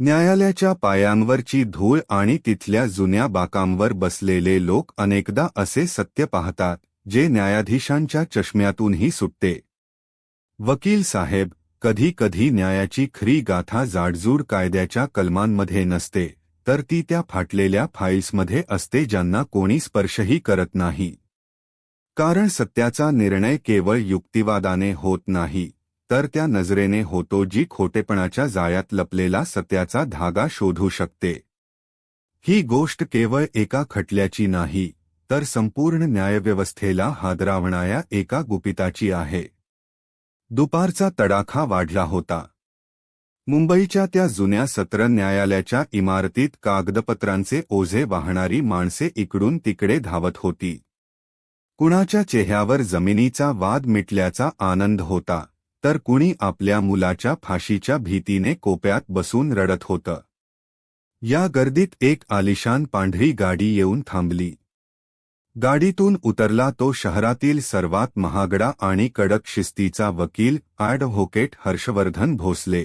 न्यायालयाच्या पायांवरची धूळ आणि तिथल्या जुन्या बाकांवर बसलेले लोक अनेकदा असे सत्य पाहतात जे न्यायाधीशांच्या चष्म्यातूनही सुटते. वकील साहेब कधी कधी न्यायाची खरी गाथा जाडजूड कायद्याच्या कलमांमध्ये नसते तर ती त्या फाटलेल्या फाईल्समध्ये असते ज्यांना कोणी स्पर्शही करत नाही. कारण सत्याचा निर्णय केवळ युक्तिवादाने होत नाही. तर त्या नजरेने होतो जी खोटेपणाच्या जाळ्यात लपलेला सत्याचा धागा शोधू शकते. ही गोष्ट केवळ एका खटल्याची नाही तर संपूर्ण न्यायव्यवस्थेला हादरावणाऱ्या एका गुपिताची आहे. दुपारचा तडाखा वाढला होता. मुंबईच्या त्या जुन्या सत्र न्यायालयाच्या इमारतीत कागदपत्रांचे ओझे वाहणारी माणसे इकडून तिकडे धावत होती. कुणाच्या चेहऱ्यावर जमिनीचा वाद मिटल्याचा आनंद होता. तर कुणी आपल्या मुलाच्या फाशीच्या भीतीने कोप्यात बसून रडत होतं. या गर्दीत एक आलिशान पांढरी गाडी येऊन थांबली. गाडीतून उतरला तो शहरातील सर्वात महागडा आणि कडक शिस्तीचा वकील ॲडव्होकेट हर्षवर्धन भोसले.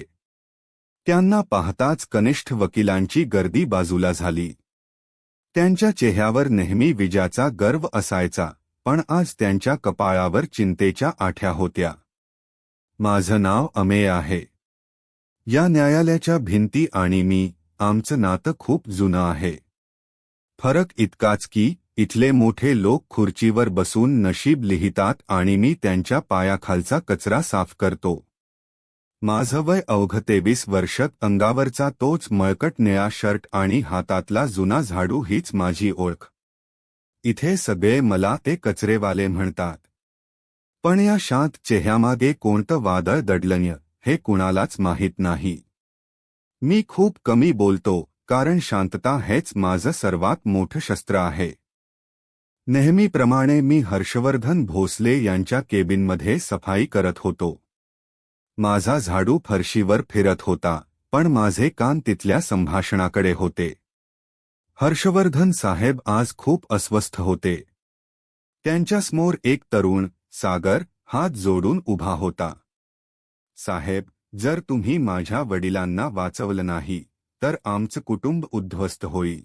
त्यांना पाहताच कनिष्ठ वकिलांची गर्दी बाजूला झाली. त्यांच्या चेहऱ्यावर नेहमी विजाचा गर्व असायचा पण आज त्यांच्या कपाळावर चिंतेच्या आठ्या होत्या. माझं नाव अमेय आहे. या न्यायालयाच्या भिंती आणि मी आमचं नातं खूप जुनं आहे. फरक इतकाच की इथले मोठे लोक खुर्चीवर बसून नशीब लिहितात आणि मी त्यांच्या पायाखालचा कचरा साफ करतो. माझं वय अवघ तेवीस वर्षात अंगावरचा तोच मळकट निळा शर्ट आणि हातातला जुना झाडू हीच माझी ओळख. इथे सगळे मला ते कचरेवाले म्हणतात. पण या शांत चेहऱ्यामागे कोणतं वादळ दडलन्य हे कुणालाच माहीत नाही. मी खूप कमी बोलतो कारण शांतता हेच माझं सर्वात मोठं शस्त्र आहे. नेहमीप्रमाणे मी हर्षवर्धन भोसले यांच्या केबिनमध्ये सफाई करत होतो. माझा झाडू फरशीवर फिरत होता पण माझे कान तिथल्या संभाषणाकडे होते. हर्षवर्धन साहेब आज खूप अस्वस्थ होते. त्यांच्यासमोर एक तरुण सागर हात जोडून उभा होता. साहेब जर तुम्ही माझ्या वडिलांना वाचवलं नाही तर आमचं कुटुंब उद्ध्वस्त होईल.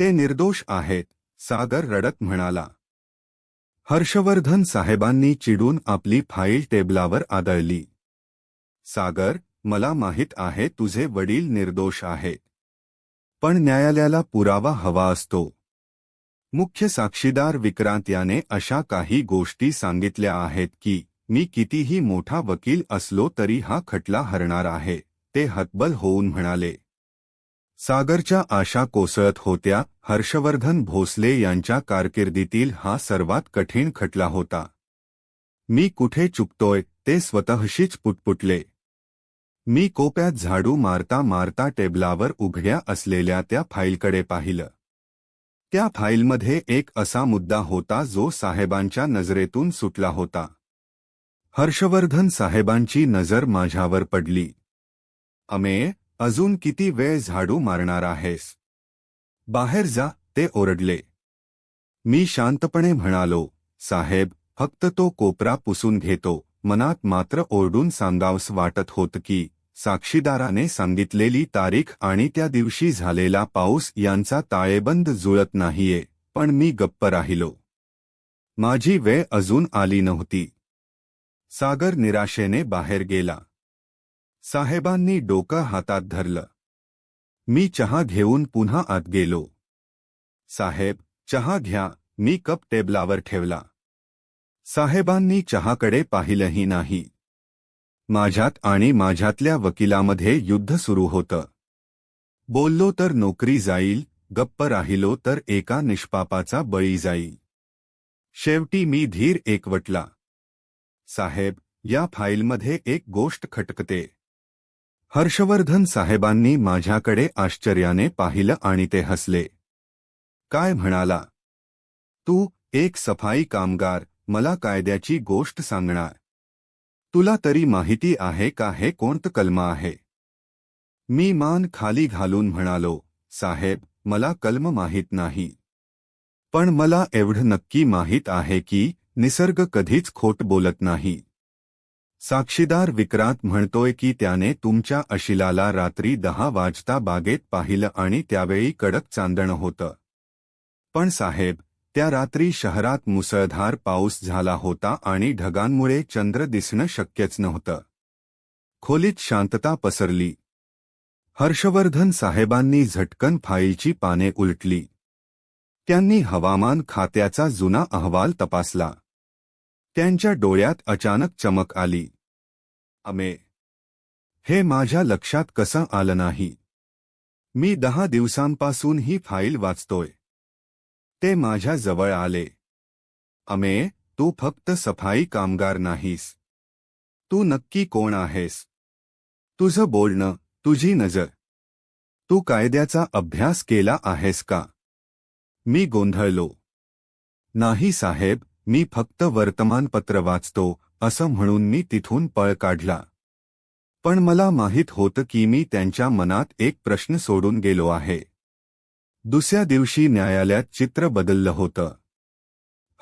ते निर्दोष आहेत सागर रडत म्हणाला. हर्षवर्धन साहेबांनी चिडून आपली फाईल टेबलावर आदळली. सागर मला माहीत आहे तुझे वडील निर्दोष आहेत. पण न्यायालयाला पुरावा हवा असतो. मुख्य साक्षीदार विक्रांत याने अशा काही गोष्टी सांगितल्या आहेत की मी कितीही मोठा वकील असलो तरी हा खटला हरणार आहे ते हतबल होऊन म्हणाले. सागरच्या आशा कोसळत होत्या हर्षवर्धन भोसले यांच्या कारकिर्दीतील हा सर्वात कठीण खटला होता. मी कुठे चुकतोय ते स्वतःशीच पुटपुटले. मी कोप्यात झाडू मारता मारता टेबलावर उघड्या असलेल्या त्या फाईलकडे पाहिलं. त्या फाईलमध्ये एक असा मुद्दा होता जो साहेबांच्या नजरेतून सुटला होता. हर्षवर्धन साहेबांची नजर माझ्यावर पडली. अमेय अजून किती वेळ झाडू मारणार आहेस? बाहेर जा ते ओरडले. मी शांतपणे म्हणालो साहेब फक्त तो कोपरा पुसून घेतो मनात मात्र ओरडून सांगावस वाटत होत की साक्षीदाराने सांगितलेली तारीख आणि त्या दिवशी झालेला पाऊस यांचा ताळेबंद जुळत नाहीये पण मी गप्प राहिलो. माझी वेळ अजून आली नव्हती. सागर निराशेने बाहेर गेला. साहेबांनी डोकं हातात धरलं. मी चहा घेऊन पुन्हा आत गेलो. साहेब चहा घ्या मी कप टेबलावर ठेवला. साहेबांनी चहाकडे पाहिलंही नाही. माझ्यात आणि माझ्यातल्या वकिलामध्ये युद्ध सुरू होतं. बोललो तर नोकरी जाईल गप्प राहिलो तर एका निष्पापाचा बळी जाईल. शेवटी मी धीर एकवटला. साहेब या फाईलमध्ये एक गोष्ट खटकते. हर्षवर्धन साहेबांनी माझ्याकडे आश्चर्याने पाहिलं आणि ते हसले. काय म्हणाला? तू एक सफाई कामगार मला कायद्याची गोष्ट सांगणार. तुला तरी माहिती आहे का हे कोणतं कलम आहे? मी मान खाली घालून म्हणालो साहेब मला कलम माहीत नाही. पण मला एवढं नक्की माहीत आहे की निसर्ग कधीच खोट बोलत नाही. साक्षीदार विक्रांत म्हणतोय की त्याने तुमच्या अशिलाला रात्री दहा वाजता बागेत पाहिलं आणि त्यावेळी कडक चांदणं होतं. पण साहेब त्या रात्री शहरात मुसळधार पाऊस झाला होता आणि ढगांमुळे चंद्र दिसणं शक्यच नव्हतं. खोलीत शांतता पसरली. हर्षवर्धन साहेबांनी झटकन फाईलची पाने उलटली. त्यांनी हवामान खात्याचा जुना अहवाल तपासला. त्यांच्या डोळ्यात अचानक चमक आली. अमे हे माझ्या लक्षात कसं आलं नाही? मी दहा दिवसांपासून ही फाईल वाचतोय. ते माझ्या जवळ आले. अमे तू फक्त सफाई कामगार नाहीस. तू नक्की कोण आहेस? तुझं बोलणं तुझी नजर. तू कायद्याचा अभ्यास केला आहेस का? मी गोंधळलो. नाही साहेब मी फक्त वर्तमानपत्र वाचतो असं म्हणून मी तिथून पळ काढला. पण मला माहीत होतं की मी त्यांच्या मनात एक प्रश्न सोडून गेलो आहे. दुसऱ्या दिवशी न्यायालयात चित्र बदललं होतं.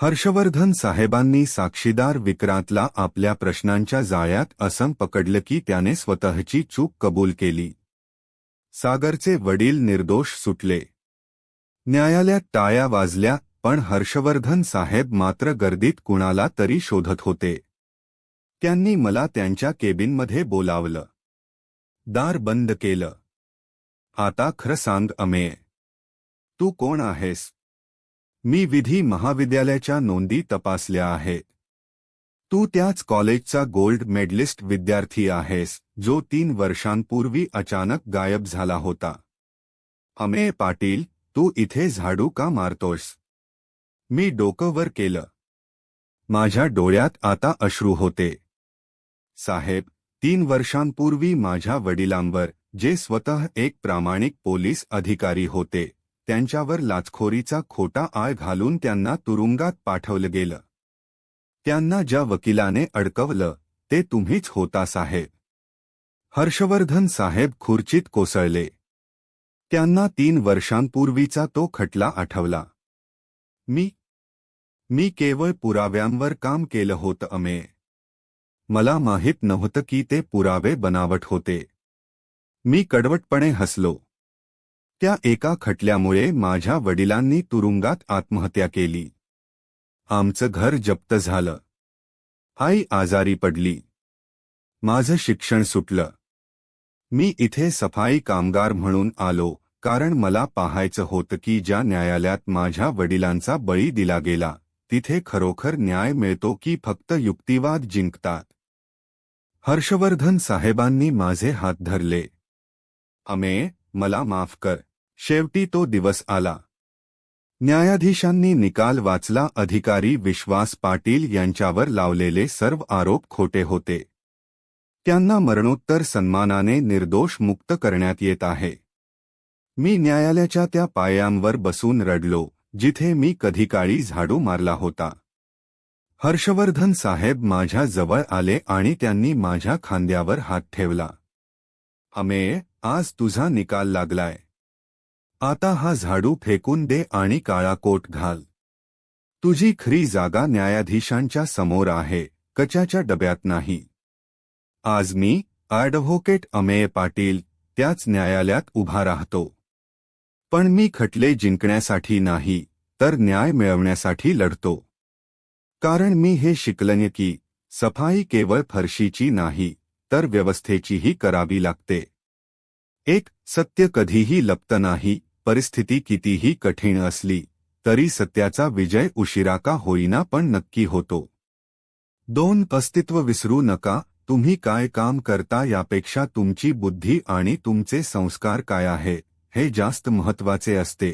हर्षवर्धन साहेबांनी साक्षीदार विक्रांतला आपल्या प्रश्नांच्या जाळ्यात असं पकडलं की त्याने स्वतःची चूक कबूल केली. सागरचे वडील निर्दोष सुटले. न्यायालयात टाळ्या वाजल्या पण हर्षवर्धन साहेब मात्र गर्दीत कुणाला तरी शोधत होते. त्यांनी मला त्यांच्या केबिनमध्ये बोलावलं. दार बंद केलं. आता खरं सांग अमेय तू कोण आहेस? मी विधी महाविद्यालयाच्या नोंदी तपासल्या आहेत. तू त्याच कॉलेजचा गोल्ड मेडलिस्ट विद्यार्थी आहेस, जो तीन वर्षांपूर्वी अचानक गायब झाला होता. अमेय पाटील, तू इथे झाडू का मारतोस? मी डोकं वर केलं. माझ्या डोळ्यात आता अश्रू होते. साहेब, तीन वर्षांपूर्वी माझ्या वडिलांवर, जे स्वतः एक प्रामाणिक पोलीस अधिकारी होते त्यांच्यावर लाचखोरीचा खोटा आळ घालून त्यांना तुरुंगात पाठवलं गेलं. त्यांना ज्या वकिलाने अडकवलं ते तुम्हीच होता साहेब. हर्षवर्धन साहेब खुर्चीत कोसळले. त्यांना तीन वर्षांपूर्वीचा तो खटला आठवला. मी मी केवळ पुराव्यांवर काम केलं होतं अमे. मला माहीत नव्हतं की ते पुरावे बनावट होते. मी कडवटपणे हसलो. त्या एका खटल्यामुळे माझ्या वडिलांनी तुरुंगात आत्महत्या केली. आमचं घर जप्त झालं. आई आजारी पडली. माझं शिक्षण सुटलं. मी इथे सफाई कामगार म्हणून आलो कारण मला पाहायचं होतं की ज्या न्यायालयात माझ्या वडिलांचा बळी दिला गेला तिथे खरोखर न्याय मिळतो की फक्त युक्तिवाद जिंकतात. हर्षवर्धन साहेबांनी माझे हात धरले. अमे मला माफ कर. शेवटी तो दिवस आला. न्यायाधीशांनी निकाल वाचला अधिकारी विश्वास पाटील यांच्यावर लावलेले सर्व आरोप खोटे होते. त्यांना मरणोत्तर सन्मानाने निर्दोष मुक्त करण्यात येत आहे. मी न्यायालयाच्या त्या पायांवर बसून रडलो जिथे मी कधीकाळी झाडू मारला होता. हर्षवर्धन साहेब माझ्या जवळ आले आणि त्यांनी माझ्या खांद्यावर हात ठेवला. अमेय आज तुझा निकाल लागलाय. आता हा झाडू फेकून दे आणि काळा कोट घाल. तुझी खरी जागा न्यायाधीशांच्या समोर आहे कच्याच्या डब्यात नाही. आज मी ॲडव्होकेट अमेय पाटील त्याच न्यायालयात उभा राहतो. पण मी खटले जिंकण्यासाठी नाही तर न्याय मिळवण्यासाठी लढतो. कारण मी हे शिकलने की सफाई केवळ फरशीची नाही तर व्यवस्थेचीही करावी लागते. एक सत्य कधीही लपत नाही परिस्थिती कितीही कठीण असली तरी सत्याचा विजय उशिरा का होईना पण नक्की होतो. दोन अस्तित्व विसरू नका तुम्ही काय काम करता यापेक्षा तुमची बुद्धी आणि तुमचे संस्कार काय आहे हे जास्त महत्त्वाचे असते.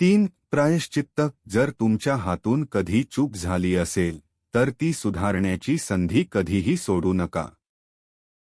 तीन प्रायश्चित्त जर तुमच्या हातून कधी चूक झाली असेल तर ती सुधारण्याची संधी कधीही सोडू नका.